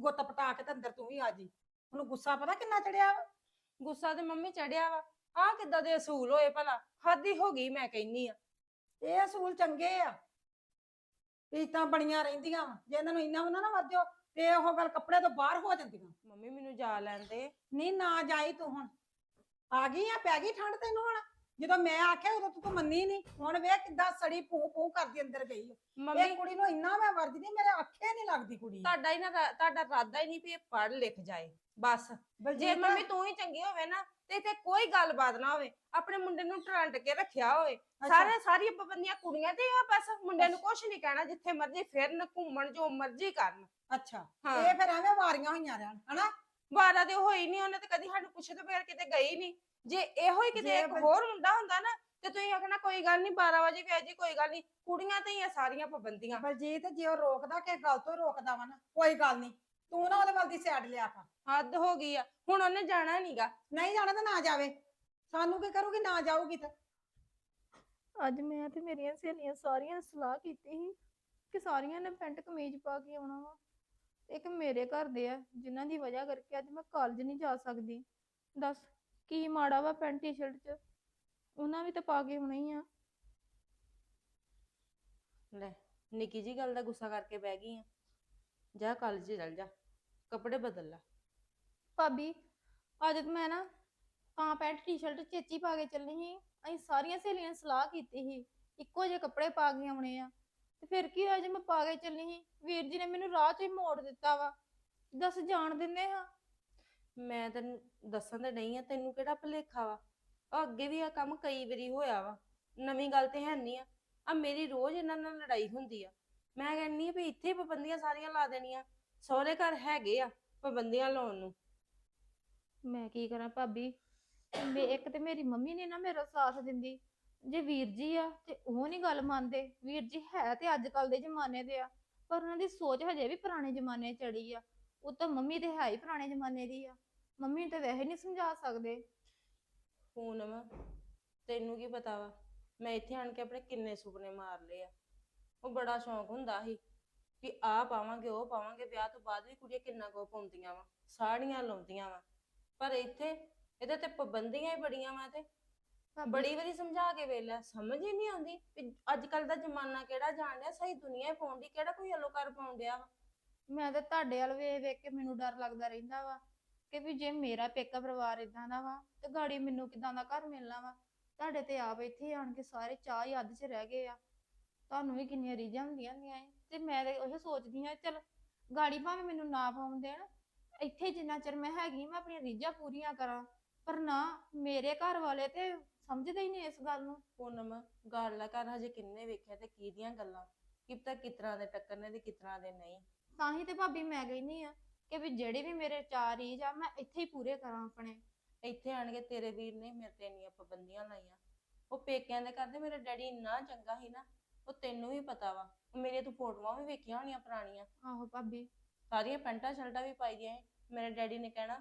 ਗੁੱਤ ਪਟਾ ਕੇ ਤੇ ਅੰਦਰ ਤੂੰ ਵੀ ਆ ਜੀ। ਉਹਨੂੰ ਗੁੱਸਾ ਪਤਾ ਕਿੰਨਾ ਚੜਿਆ ਵਾ? ਗੁੱਸਾ ਤੇ ਮੰਮੀ ਚੜਿਆ ਵਾ। ਆਹ ਕਿੱਦਾਂ ਦੇ ਅਸੂਲ ਹੋਏ ਭਲਾ। ਹੱਦ ਹੀ ਹੋ ਗਈ ਮੈਂ ਕਹਿੰਨੀ ਆ। ਇਹ ਅਸੂਲ ਚੰਗੇ ਆ। ਇੱਜ਼ਤਾਂ ਬਣੀਆਂ ਰਹਿੰਦੀਆਂ ਵਾ। ਜੇ ਇਹਨਾਂ ਨੂੰ ਇੰਨਾ ਉਹਨਾਂ ਨਾ ਵਾਜੋ ਤੇ ਉਹ ਗੱਲ ਕੱਪੜੇ ਤੋਂ ਬਾਹਰ ਹੋ ਜਾਂਦੀਆਂ। ਮੰਮੀ ਮੈਨੂੰ ਜਾ ਲੈਣ ਦੇ। ਨਹੀਂ ਨਾ ਜਾਈ ਤੂੰ ਹੁਣ। ਆ ਗਈ ਆ ਪੈ ਗਈ ਠੰਡ ਤੈਨੂੰ ਹੁਣ? ਜਦੋਂ ਮੈਂ ਆਖਿਆ ਉਦੋਂ ਤੂੰ ਤਾਂ ਮੰਨੀ ਨਹੀਂ ਹੁਣ ਵੇਖ ਕਿੱਦਾਂ ਸੜੀ ਪੂ ਪੂ ਕਰਦੀ ਅੰਦਰ ਗਈ ਓ। ਮੰਮੀ ਇਹ ਕੁੜੀ ਨੂੰ ਇੰਨਾ ਮੈਂ ਵਰਜਦੀ ਮੇਰੇ ਅੱਖੇ ਨਹੀਂ ਲੱਗਦੀ ਕੁੜੀ ਤੁਹਾਡਾ ਹੀ ਨਾ ਰਾ- ਤੁਹਾਡਾ ਇਰਾਦਾ ਹੀ ਨਹੀਂ ਵੀ ਇਹ ਪੜ੍ਹ ਲਿਖ ਜਾਏ ਬਸ। ਜੇ ਬਲਜੀਤ ਮੰਮੀ ਤੂੰ ਹੀ ਚੰਗੀ ਹੋਵੇ ਨਾ ਤੇ ਇੱਥੇ ਕੋਈ ਗੱਲਬਾਤ ਨਾ ਹੋਵੇ ਆਪਣੇ ਮੁੰਡੇ ਨੂੰ ਟਰੰਟ ਕੇ ਰੱਖਿਆ ਹੋਵੇ। ਸਾਰੇ ਸਾਰੀਆਂ ਪਾਬੰਦੀਆਂ ਕੁੜੀਆਂ ਤੇ ਆ ਬਸ ਮੁੰਡੇ ਨੂੰ ਕੁਝ ਨਹੀਂ ਕਹਿਣਾ ਜਿੱਥੇ ਮਰਜ਼ੀ ਫਿਰਨ ਘੁੰਮਣ ਜੋ ਮਰਜ਼ੀ ਕਰਨ। ਅੱਛਾ। ਹਾਂ। ਇਹ ਫਿਰ ਐਵੇਂ ਵਾਰੀਆਂ ਹੋਈਆਂ ਰਹਿਣ ਹਨਾ? ਵਾਰਾ ਤੇ ਹੋਈ ਨਹੀਂ ਉਹਨੇ ਤੇ ਕਦੀ ਸਾਨੂੰ ਪੁੱਛੇ ਤੋਂ ਬਗੈਰ ਕਿਤੇ ਗਈ ਨਹੀਂ ਜੇ ਇਹੋ ਹੀ ਕਿਤੇ ਜੇ ਇੱਕ ਬੰ- ਹੋਰ ਮੁੰਡਾ ਹੁੰਦਾ ਨਾ ਤੇ ਤੁਸੀਂ ਆਖਣਾ ਕੋਈ ਗੱਲ ਨਹੀਂ 12 ਵਜੇ ਵੀ ਜੀ ਕੋਈ ਗੱਲ ਨਹੀਂ ਕੁੜੀਆਂ ਤੇ ਹੀ ਆ ਸਾਰੀਆਂ ਪਾਬੰਦੀਆਂ। ਬਲਜੀਤ ਜੇ ਉਹ ਰੋਕਦਾ ਕਿ ਗੱਲ ਤੋਂ ਰੋਕਦਾ ਵਾ ਨਾ ਕੋਈ ਗੱਲ ਨਹੀਂ ਤੂੰ ਨਾ ਉਹਦੇ ਵੱਲ ਦੀ ਸਾਈਡ ਲਿਆ ਕਰ। ਹੱਦ ਹੋ ਗਈ ਆ ਹੁਣ ਉਹਨੇ ਜਾਣਾ ਨਹੀਂਗਾ ਨਹੀਂ ਜਾਣਾ ਤਾਂ ਨਾ ਜਾਵੇ ਸਾਨੂੰ ਕੀ ਕਰੂਗੀ ਨਾ ਜਾਊਗੀ ਤਾਂ। ਅੱਜ ਮੈਂ ਤੇ ਮੇਰੀਆਂ ਸਹੇਲੀਆਂ ਸਾਰੀਆਂ ਨੇ ਸਲਾਹ ਕੀਤੀ ਸੀ ਕਿ ਸਾਰੀਆਂ ਨੇ ਪੈਂਟ ਕਮੀਜ਼ ਪਾ ਕੇ ਆਉਣਾ ਵਾ। ਇੱਕ ਮੇਰੇ ਘਰ ਦੇ ਆ ਜਿਨ੍ਹਾਂ ਦੀ ਵਜ੍ਹਾ ਕਰਕੇ ਅੱਜ ਮੈਂ ਕਾਲਜ ਨਹੀਂ ਜਾ ਸਕਦੀ। ਦੱਸ ਕੀ ਮਾੜਾ ਵਾ ਪੈਂਟ ਟੀ-ਸ਼ਰਟ 'ਚ? ਉਹਨਾਂ ਵੀ ਤਾਂ ਪਾ ਕੇ ਆਉਣਾ ਹੀ ਆ। ਲੈ ਨਿੱਕੀ ਜੀ ਗੱਲ ਦਾ ਗੁੱਸਾ ਕਰਕੇ ਬਹਿ ਗਈ ਆ। ਜਾ ਕਾਲਜ ਚੱਲ ਜਾ ਕੱਪੜੇ ਬਦਲ ਲੈ। ਭਾਬੀ ਅੱਜ ਤੇ ਮੈਂ ਨਾ ਤਾਂ ਪੈਂਟ ਟੀ-ਸ਼ਰਟ ਚੇਚੀ ਪਾ ਕੇ ਚੱਲੀ ਸੀ। ਅਸੀਂ ਸਾਰੀਆਂ ਸਹੇਲੀਆਂ ਨੇ ਸਲਾਹ ਕੀਤੀ ਸੀ ਇੱਕੋ ਜਿਹੇ ਕੱਪੜੇ ਪਾ ਕੇ ਆਉਣੇ ਆ। ਤੇ ਫਿਰ ਕੀ ਹੋਇਆ ਜੇ ਮੈਂ ਪਾ ਕੇ ਚੱਲੀ ਸੀ? ਵੀਰ ਜੀ ਨੇ ਮੈਨੂੰ ਰਾਹ 'ਚ ਹੀ ਮੋੜ ਦਿੱਤਾ ਵਾ। ਦੱਸ ਜਾਣ ਦਿੰਦੇ ਹਾਂ। ਮੈਂ ਤੈਨੂੰ, ਦੱਸਣ ਤੇ ਨਹੀਂ ਆ, ਤੈਨੂੰ ਕਿਹੜਾ ਭੁਲੇਖਾ ਵਾ? ਉਹ ਅੱਗੇ ਵੀ ਆ ਕੰਮ ਕਈ ਵਾਰੀ ਹੋਇਆ ਵਾ। ਨਵੀਂ ਗੱਲ ਤੇ ਹੈ ਨਹੀਂ ਆ। ਆ ਮੇਰੀ ਰੋਜ਼ ਇਹਨਾਂ ਨਾਲ ਲੜਾਈ ਹੁੰਦੀ ਆ। ਮੈਂ ਕਹਿੰਨੀ ਆ ਵੀ ਇੱਥੇ ਪਾਬੰਦੀਆਂ ਸਾਰੀਆਂ ਲਾ ਦੇਣੀਆਂ। ਸਹੁਰੇ ਘਰ ਹੈਗੇ ਆ ਪਾਬੰਦੀਆਂ ਲਾਉਣ ਨੂੰ। ਮੈਂ ਕੀ ਕਰਾਂ ਭਾਬੀ? ਮੇ, ਇੱਕ ਤੇ ਮੇਰੀ ਮੰਮੀ ਨੇ ਨਾ ਮੇਰਾ ਸਾਥ ਦਿੰਦੀ। ਜੇ ਵੀਰ ਜੀ ਆ, ਤੇ ਉਹ ਨਹੀਂ ਗੱਲ ਮੰਨਦੇ। ਵੀਰ ਜੀ ਹੈ ਤੇ ਅੱਜ ਕੱਲ ਦੇ ਜ਼ਮਾਨੇ ਦੇ ਆ, ਪਰ ਉਹਨਾਂ ਦੀ ਸੋਚ ਹਜੇ ਵੀ ਪੁਰਾਣੇ ਜ਼ਮਾਨੇ ਚੜੀ ਆ। ਉਹ ਤਾਂ ਮੰਮੀ ਤੇ ਹੈ ਹੀ ਪੁਰਾਣੇ ਜ਼ਮਾਨੇ ਦੀ ਆ। ਮੰਮੀ ਨੂੰ ਤਾਂ ਵੈਸੇ ਨਹੀਂ ਸਮਝਾ ਸਕਦੇ। ਪੂਨਮ ਤੈਨੂੰ ਕੀ ਪਤਾ ਵਾ ਮੈਂ ਇੱਥੇ ਆਣ ਕੇ ਆਪਣੇ ਕਿੰਨੇ ਸੁਪਨੇ ਮਾਰ ਲਏ ਆ। ਉਹ ਬੜਾ ਸ਼ੌਂਕ ਹੁੰਦਾ ਸੀ ਵੀ ਆਹ ਪਾਵਾਂਗੇ ਉਹ ਪਾਵਾਂਗੇ ਵਿਆਹ ਤੋਂ ਬਾਅਦ ਵੀ ਕੁੜੀਆਂ ਕਿੰਨਾ ਕੋ ਪਾਉਂਦੀਆਂ ਵਾ ਸਾੜੀਆਂ ਲਾਉਂਦੀਆਂ ਵਾ। ਪਰ ਇੱਥੇ ਇਹਦੇ ਤੇ ਪਾਬੰਦੀਆਂ ਹੀ ਬੜੀਆਂ ਵਾ ਤੇ। ਭਾਬੀ, ਬੜੀ ਵਾਰੀ ਸਮਝਾ ਕੇ ਵੇਲਿਆ ਸਮਝ ਹੀ ਨਹੀਂ ਆਉਂਦੀ ਵੀ ਅੱਜ ਕੱਲ ਦਾ ਜ਼ਮਾਨਾ ਕਿਹੜਾ ਜਾਣ ਡਿਆ ਸਹੀ ਦੁਨੀਆ ਹੀ ਪਾਉਣ ਦੀ ਕਿਹੜਾ ਕੋਈ ਹਲੋ ਕਰ ਪਾਉਣ ਡਿਆ ਵਾ। ਮੈਂ ਤਾਂ ਤੁਹਾਡੇ ਵੱਲ ਵੇਖ ਵੇਖ ਕੇ ਮੈਨੂੰ ਡਰ ਲੱਗਦਾ ਰਹਿੰਦਾ ਵਾ। ਕਿ ਵੀ ਜੇ ਮੇਰਾ ਪੇਕਾ ਪਰਿਵਾਰ ਇਦਾਂ ਦਾ ਵਾ ਤੇ ਗਾੜੀ ਮੈਨੂੰ ਕਿਦਾਂ ਦਾ ਘਰ ਮਿਲਣਾ ਵਾ? ਤੁਹਾਡੇ ਤੇ ਆਪ ਇੱਥੇ ਆਣ ਕੇ ਸਾਰੇ ਚਾਹ ਹੀ ਅੱਧ 'ਚ ਰਹਿ ਗਏ ਆ। ਤੁਹਾਨੂੰ ਵੀ ਕਿੰਨੀਆਂ ਰੀਝਾਂ ਹੁੰਦੀਆਂ ਹੁੰਦੀਆਂ ਏ। ਤੇ ਮੈਂ ਤੇ ਉਹ ਸੋਚਦੀ ਆ ਚਲ ਗਾੜੀ ਭਾਵੇਂ ਮੈਨੂੰ ਨਾ ਪਾਉਣ ਦੇਣ ਇੱਥੇ ਜਿੰਨਾ ਚਿਰ ਮੈਂ ਹੈਗੀ ਮੈਂ ਆਪਣੀਆਂ ਰੀਝਾਂ ਪੂਰੀਆਂ ਕਰਾਂ। ਪਰ ਨਾ ਮੇਰੇ ਘਰ ਵਾਲੇ ਤੇ ਸਮਝਦੇ ਹੀ ਨਹੀਂ ਇਸ ਗੱਲ ਨੂੰ। ਪੂਨਮ ਗਾੜਲਾ ਘਰ ਹਜੇ ਕਿੰਨੇ ਵੇਖਿਆ ਤੇ ਕਿਹਦੀਆਂ ਗੱਲਾਂ? ਕਿ ਪਤਾ ਕਿਤਰਾ ਦੇ ਟੱਕਰਨੇ ਤੇ ਕਿਤਰਾ ਦੇ ਨਹੀਂ। ਤਾਂ ਹੀ ਤੇ ਭਾਬੀ ਮੈਂ ਕਹਿੰਦੀ ਆ ਕਿ ਵੀ ਜਿਹੜੇ ਵੀ ਮੇਰੇ ਚਾਰ ਰੀਝ ਆ ਮੈਂ ਇੱਥੇ ਹੀ ਪੂਰੇ ਕਰਾਂ ਆਪਣੇ। ਇੱਥੇ ਆਣ ਕੇ ਤੇਰੇ ਵੀਰ ਨੇ ਮੇਰੇ ਤੇ ਇੰਨੀਆਂ ਪਾਬੰਦੀਆਂ ਲਾਈਆਂ। ਉਹ ਪੇਕਿਆਂ ਦੇ ਕਰਦੇ ਮੇਰੇ ਡੈਡੀ ਇੰਨਾ ਚੰਗਾ ਸੀ ਨਾ ਉਹ ਤੈਨੂੰ ਵੀ ਪਤਾ ਵਾ। ਮੇਰੀਆਂ ਤੂੰ ਫੋਟੋਆਂ ਵੀ ਵੇਖੀਆਂ ਹੋਣੀਆਂ ਪੁਰਾਣੀਆਂ। ਆਹੋ ਭਾਬੀ। ਸਾਰੀਆਂ ਪੈਂਟਾਂ ਸ਼ਰਟਾਂ ਵੀ ਪਾਈ ਦੀਆਂ ਸੀ। ਮੇਰੇ ਡੈਡੀ ਨੇ ਕਹਿਣਾ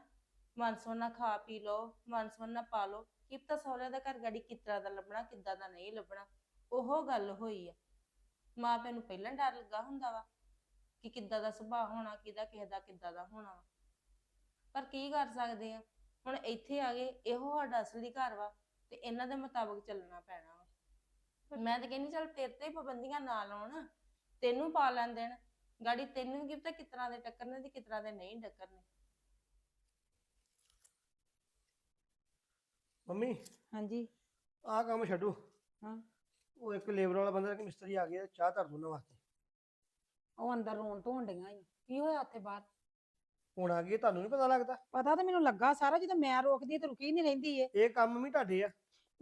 ਮਨਸੋਨਾ ਖਾ ਪੀ ਲਓ ਮਨਸੋਨਾ ਪਾ ਲਓ। ਕੀ ਪਤਾ ਸਹੁਰੇ ਦਾ ਘਰ ਗਾੜੀ ਕਿਤਰਾ ਦਾ ਲੱਭਣਾ ਕਿੱਦਾਂ ਦਾ ਨਹੀਂ ਲੱਭਣਾ। ਉਹ ਗੱਲ ਹੋਈ ਆ ਮਾਂ ਪਿਓ ਨੂੰ ਪਹਿਲਾਂ ਡਰ ਲੱਗਾ ਹੁੰਦਾ ਵਾ। ਕਿ ਕਿੱਦਾਂ ਦਾ ਸੁਭਾਅ ਹੋਣਾ ਕਿਹਦਾ ਕਿਸੇ ਦਾ ਕਿੱਦਾਂ ਦਾ ਹੋਣਾ। ਵਾ ਪਰ ਕੀ ਕਰ ਸਕਦੇ ਆ? ਹੁਣ ਇੱਥੇ ਆ ਗਏ ਇਹੋ ਸਾਡਾ ਅਸਲੀ ਘਰ ਵਾ ਤੇ ਇਹਨਾਂ ਦੇ ਮੁਤਾਬਕ ਚੱਲਣਾ ਪੈਣਾ ਵਾ। ਮੈਂ ਤਾਂ ਕਹਿੰਦੀ ਚੱਲ ਤੇਰੇ ਤੇ ਹੀ ਪਾਬੰਦੀਆਂ ਨਾ ਲਾਉਣ ਤੈਨੂੰ ਪਾ ਲੈਣ ਦੇਣ। ਗਾੜੀ ਤੈਨੂੰ ਕੀ ਪਤਾ ਕਿਤਨਾ ਦੇ ਟੱਕਰਨੇ ਤੇ ਕਿਤਨਾ ਦੇ ਨਹੀਂ ਟੱਕਰਨੇ ਮੰਮੀ ਹਾਂਜੀ। ਆਹ ਕੰਮ ਛੱਡੋ। ਹਾਂ। ਉਹ ਇੱਕ ਲੇਬਰ ਵਾਲਾ ਬੰਦਾ ਇੱਕ ਮਿਸਤਰੀ ਆ ਗਿਆ ਚਾਹ ਧਰ ਦੋਨਾਂ ਵਾਸਤੇ ਉਹ ਅੰਦਰ ਰੋਣ ਧੋਣ ਡਈਆਂ ਈ ਕੀ ਹੋਇਆ ਉੱਥੇ ਬਾਹਰ ਹੁਣ ਆ ਗਈ ਤੁਹਾਨੂੰ ਨਹੀਂ ਪਤਾ ਲੱਗਦਾ? ਪਤਾ ਤਾਂ ਮੈਨੂੰ ਲੱਗਾ ਸਾਰਾ ਜਦੋਂ ਮੈਂ ਰੋਕਦੀ ਤੇ ਰੁਕੀ ਨਹੀਂ ਰਹਿੰਦੀ ਏ ਇਹ ਕੰਮ ਵੀ ਤੁਹਾਡੇ ਆ।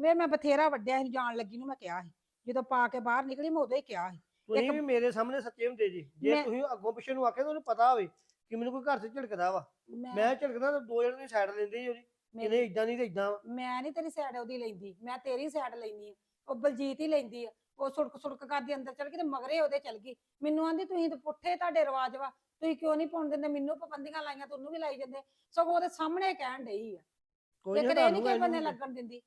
ਵੇ ਮੈਂ ਬਥੇਰਾ ਵੱਡਿਆ ਸੀ ਜਾਣ ਲੱਗੀ ਨੂੰ ਮੈਂ ਕਿਹਾ ਸੀ। ਜਦੋਂ ਪਾ ਕੇ ਬਾਹਰ ਨਿਕਲੀ ਮੈਂ ਉਦੋਂ ਹੀ ਕਿਹਾ ਸੀ। ਤੁਸੀਂ ਇੱਕ- ਵੀ ਮੇਰੇ ਸਾਹਮਣੇ ਸੱਚੇ ਹੁੰਦੇ ਜੀ। ਜੇ ਮੈਂ- ਤੁਸੀਂ ਅੱਗੋਂ ਪਿੱਛੇ ਨੂੰ ਆਖਿਆ ਤੁਹਾਨੂੰ ਪਤਾ ਹੋਵੇ ਕਿ ਮੈਨੂੰ ਕੋਈ ਘਰ 'ਚ ਝਿੜਕਦਾ ਵਾ। ਮੈਂ ਝਿੜਕਦਾ ਤਾਂ ਦੋ ਜਣੇ ਦੀ ਸਾਈਡ ਲੈਂਦੇ ਜੀ ਉਹਦੀ। ਮੇਰੀ- ਇਦਾਂ ਨਹੀਂ ਤੇ ਇਦਾਂ ਮੈਂ ਨਹੀਂ ਤੇਰੀ ਸਾਈਡ ਉਹਦੀ ਲੈਂਦੀ ਮੈਂ ਤੇਰੀ ਸਾਈਡ ਲੈਂਦੀ ਆ। ਉਹ ਬਲਜੀਤ ਹੀ ਲੈਂਦੀ ਆ। ਉਹ ਸੁੜਕ ਸੁੜਕ ਕਰਦੀ ਅੰਦਰ ਚਲ ਗਈ ਤੇ ਮਗਰੇ ਉਹਦੇ ਚਲ ਗਈ। ਮੈਨੂੰ ਆਂਦੀ ਤੁਸੀਂ ਤੇ ਪੁੱਠੇ ਤੁਹਾਡੇ ਰਿਵਾਜ ਵਾ। ਤੁਸੀਂ ਕਿਉਂ ਨਹੀਂ ਪਾਉਣ ਦਿੰਦੇ? ਮੈਨੂੰ ਪਾਬੰਦੀਆਂ ਲਾਈਆਂ ਤੁਹਾਨੂੰ ਵੀ ਲਾਈ ਜਾਂਦੇ। ਸਗੋਂ ਉਹਦੇ ਸਾਹਮਣੇ ਕਹਿਣ ਡਈ ਆ। ਕੋਈ ਨਹੀਂ ਤੁਹਾਨੂੰ ਨਹੀਂ ਕਹਿੰਦੇ ਲੱਗਣ ਦਿੰਦੀ।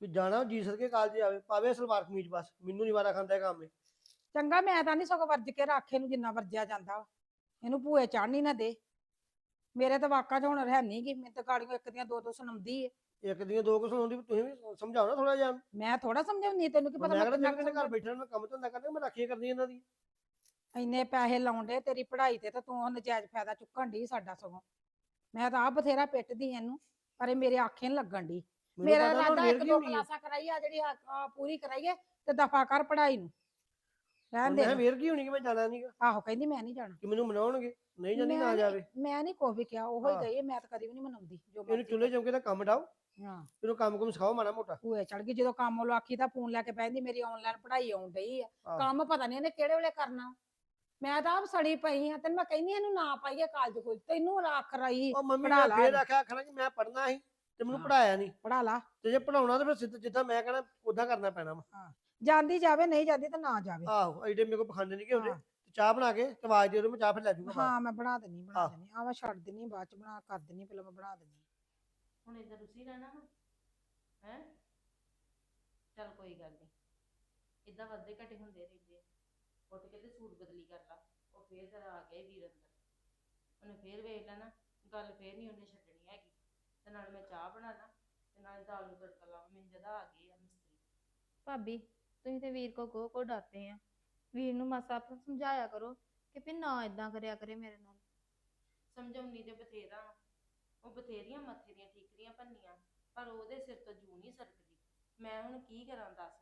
ਵੀ ਜਾਣਾ ਜੀ ਸਦਕੇ ਕਾਲਜ ਆਵੇ ਪਾਵੇ ਸਲਵਾਰ ਕਮੀਜ਼ ਬਸ ਮੈਨੂੰ ਨਹੀਂ ਵਾਰਾ ਖਾਂਦਾ ਇਹ ਕੰਮ ਇਹ। ਚੰਗਾ ਮੈਂ ਤਾਂ ਨਹੀਂ ਸਗੋਂ ਵਰਜ ਕੇ ਰੱਖ ਇਹਨੂੰ ਜਿੰਨਾ ਵਰਜਿਆ ਜਾਂਦਾ ਵਾ। ਇਹਨੂੰ ਭੂਏ ਚੜ੍ਹਨੀ ਨਾ ਦੇ। ਮੇਰੇ ਤਾਂ ਵਾਕਾਂ ਚ ਹੁਣ ਰਹਿ ਨਹੀਂ ਗੀ ਮੈਂ ਤਾਂ ਗਾੜੀਆਂ ਇੱਕ ਦੀਆਂ ਦੋ ਦੋ ਸੁਣਾਉਂਦੀ ਏ। ਇੱਕ ਦੀਆਂ ਦੋ ਕੁ ਸੁਣਾਉਂਦੀ ਵੀ ਤੁਸੀਂ ਵੀ ਸਮਝਾਓ ਨਾ ਥੋੜਾ ਜਿਹਾ। ਮੈਂ ਥੋੜਾ ਸਮਝਾਉਣੀ ਤੈਨੂੰ ਕੀ ਮੈਂ ਪਤਾ ਕਹਿੰਦਾ ਕਿੰਨਾ ਜਿਹੜੇ ਕੁ ਘਰ ਬੈਠੇ ਨੇ ਮੈਂ ਕੰਮ ਧੰਦਾ ਕਰਦੇ ਮੈਂ ਰਾਖੀਆਂ ਕਰਦੀ ਇਹਨਾਂ ਦੀ ਇੰਨੇ ਪੈਸੇ ਲਾਉਂਦੇ ਤੇਰੀ ਪੜ੍ਹਾਈ ਤੇ ਤਾਂ ਤੂੰ ਉਹ ਨਜਾਇਜ਼ ਫਾਇਦਾ ਚੁੱਕਣ ਦੀ ਸਾਡਾ ਸਗੋਂ। ਮੈਂ ਤਾਂ ਆ ਬਥੇਰਾ ਪਿੱਟਦੀ ਇਹਨੂੰ ਪਰ ਇਹ ਮੇਰੇ ਆਖੇ ਨੀ ਲੱਗਣ ਦੀ ਮੈਨੂੰ ਮੇਰਾ ਪਤਾ ਇਰਾਦਾ ਇੱਕ ਕੀ ਦੋ। ਕਲਾਸਾਂ ਕਰਾਈ ਆ ਜਿਹੜੀ ਆ- ਆ ਪੂਰੀ ਕਰਾਈਏ ਤੇ ਦਫਾ ਕਰ ਪੜ੍ਹਾਈ ਨੂੰ। ਰਹਿਣ ਦੇ ਮੈਂ ਵੇਰ ਕੀ ਹੋਣੀ ਕਿ ਮੈਂ ਜਾਣਾ ਨਹੀਂਗਾ ਆਹੋ ਕਹਿੰਦੀ ਮੈਂ ਨਹੀਂ ਜਾਣਾ। ਕਿ ਮੈਨੂੰ ਮਨਾਉਣਗੇ? ਨਹੀਂ ਜਾਂਦੀ ਮੈਂ ਨਾ ਨੀ- ਜਾਵੇ? ਮੈਂ ਨਹੀਂ ਕੋਈ ਵੀ ਕਿਹਾ ਉਹੋ ਹੀ ਹਾਂ। ਗਈ ਹੈ, ਮੈਂ ਤਾਂ ਕਦੀ ਵੀ ਨਹੀਂ ਮਨਾਉਂਦੀ ਜੋ ਇਹਨੂੰ ਮਰਜ਼ੀ ਚੁੱਲ੍ਹੇ ਚੌਂਕੇ ਦਾ ਕੰਮ ਡਾਓ। ਹਾਂ। ਇਹਨੂੰ ਕੰਮ ਕੁਮ ਸਿਖਾਓ ਮਾੜਾ ਮੋਟਾ। ਭੂਏ ਚੜ ਗਈ ਜਦੋਂ ਕੰਮ ਉਹ ਆਖੀ ਤਾਂ ਫੋਨ ਲੈ ਕੇ ਪੈਂਦੀ ਮੇਰੀ ਆਨਲਾਈਨ ਪੜ੍ਹਾਈ ਆਉਣ ਡਈ ਆ। ਆਹੋ। ਕੰਮ ਪਤਾ ਨਹੀਂ ਇਹਨੇ ਕਿਹੜੇ ਵੇਲੇ ਕਰਨਾ। ਮੈਂ ਤਾਂ ਆਪ ਸੜੀ ਪਈ ਆ ਤੈਨੂੰ ਮੈਂ ਕਹਿੰਦੀ ਇਹਨੂੰ ਨਾ ਪਾਈਏ ਕਾਲਜ ਕੋਈ ਤੈਨੂੰ ਰੱਖ ਰਹੀ ਉਹ ਮੰਮੀ ਪੜ੍ਹਾ ਨੇ ਲਾ ਫੇਰ ਇਹਨੂੰ। ਆਖਿਆ ਆਖਣਾ ਕਿ ਮੈਂ ਪੜਨਾ ਸੀ ਤੇ ਮੈਨੂੰ ਹਾਂ। ਪੜਾਇਆ ਨਹੀਂ ਪੜਾ ਲਾ। ਤੇ ਜੇ ਪੜਾਉਣਾ ਤਾਂ ਫਿਰ ਸਿੱਧ ਜਿੱਦਾਂ ਮੈਂ ਕਹਿਣਾ ਉਦਾਂ ਕਰਨਾ ਪੈਣਾ ਵਾ। ਜਾਂਦੀ ਜਾਵੇ ਨਹੀਂ ਜਾਂਦੀ ਤਾਂ ਨਾ ਜਾਵੇ। ਆਹੋ ਐਡੇ ਮੇਰੇ ਕੋਲ ਪਖੰਡ ਨਹੀਂ ਕਿ ਹੁੰਦੇ। ਹਾਂ। ਤੇ ਚਾਹ ਬਣਾ ਕੇ ਤੇ ਆਵਾਜ਼ ਦੇ ਦਿਓ ਮੈਂ ਚਾਹ ਫਿਰ ਲੈ ਬਾਹਰ। ਹਾਂ ਮੈਂ ਬਣਾ ਦੇਣੀ ਬਣਾ ਆਹ। ਦੇਣੀ ਆਵਾ ਛੱਡ ਦੇਣੀ ਬਾਅਦ ਚ ਬਣਾ ਕਰ ਦੇਣੀ ਪਹਿਲਾਂ ਮੈਂ ਬਣਾ ਦੇਣੀ ਹੁਣ ਇਦਾਂ ਤੁਸੀਂ ਰਹਿਣਾ ਵਾ ਹੈ? ਚੱਲ ਕੋਈ ਗੱਲ ਨਹੀਂ ਇਦਾਂ ਵੱਧੇ ਘਟੇ ਹੁੰਦੇ ਰਹਿੰਦੇ ਆ। ਉੱਠ ਕੇ ਤੇ ਸੂਟ ਬਦਲੀ ਕਰ ਲਾ ਉਹ ਫੇਰ ਤੇਰਾ ਆ ਗਿਆ ਈ ਵੀਰ ਅੰਦਰ। ਉਹਨੇ ਫੇਰ ਵੇਖ ਲੈਣਾ ਗੱਲ ਫੇਰ ਨਹੀਂ ਉਹਨੇ ਛੱਡਣੀ ਹੈਗੀ। ਤੇ ਨਾਲ ਮੈਂ ਚਾਹ ਬਣਾ ਲਾ ਤੇ ਨਾਲ ਦਾਲ ਨੂੰ ਤੜਕਾ ਲਾਵਾਂ ਮੈਨੂੰ ਜਦਾ ਆ ਗਏ ਆ ਮਿਸਤਰੀ। ਭਾਬੀ ਤੁਸੀਂ ਤੇ ਵੀਰ ਕੋ ਕੋ ਕੋ ਡਰਦੇ ਆ। ਵੀਰ ਨੂੰ ਮਾਸਾ ਆਪ ਸਮਝਾਇਆ ਕਰੋ ਕਿ ਵੀ ਨਾ ਇਦਾਂ ਕਰਿਆ ਕਰੇ ਮੇਰੇ ਨਾਲ। ਸਮਝਾਉਣੀ ਤੇ ਬਥੇਰਾ ਵਾ। ਬਥੇਰੀਆਂ ਮੱਥੇ ਦੀਆਂ ਠੀਕਰੀਆਂ ਭੰਨੀਆਂ ਪਰ ਉਹਦੇ ਸਿਰ ਤੋਂ ਜੂ ਨਹੀਂ ਸਰਕਦੀ। ਮੈਂ ਹੁਣ ਕੀ ਕਰਾਂ ਦੱਸ?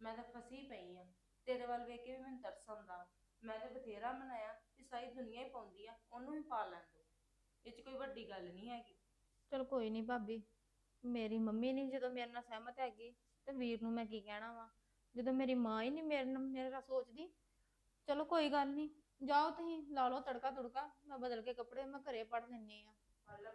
ਮੈਂ ਤਾਂ ਫਸੀ ਪਈ ਆ। ਤੇਰੇ ਵੱਲ ਵੇਖ ਕੇ ਵੀ ਮੈਨੂੰ ਤਰਸ ਆਉਂਦਾ। ਮੈਂ ਤਾਂ ਬਥੇਰਾ ਮਨਾਇਆ ਕਿ ਸਾਰੀ ਦੁਨੀਆ ਹੀ ਪਾਉਂਦੀ ਆ ਉਹਨੂੰ ਵੀ ਪਾ ਲੈਣ ਦੋ। ਇਹ 'ਚ ਕੋਈ ਵੱਡੀ ਗੱਲ ਨਹੀਂ ਹੈਗੀ। ਚਲ ਕੋਈ ਨਹੀਂ ਭਾਬੀ ਮੇਰੀ ਮੰਮੀ ਨਹੀਂ ਜਦੋਂ ਮੇਰੇ ਨਾਲ ਸਹਿਮਤ ਹੈਗੀ ਤੇ ਵੀਰ ਨੂੰ ਮੈਂ ਕੀ ਕਹਿਣਾ ਵਾ? ਜਦੋਂ ਮੇਰੀ ਮਾਂ ਹੀ ਨਹੀਂ ਮੇਰੇ ਨਾਲ ਮੇਰੇ ਨਾਲ ਸੋਚਦੀ ਚਲੋ ਕੋਈ ਗੱਲ ਨਹੀਂ ਜਾਓ ਤੁਸੀਂ ਲਾ ਲਓ ਤੜਕਾ ਤੁੜਕਾ ਮੈਂ ਬਦਲ ਕੇ ਕੱਪੜੇ ਮੈਂ ਘਰੇ ਪੜ ਲੈਣੀ ਆ। ਲੈ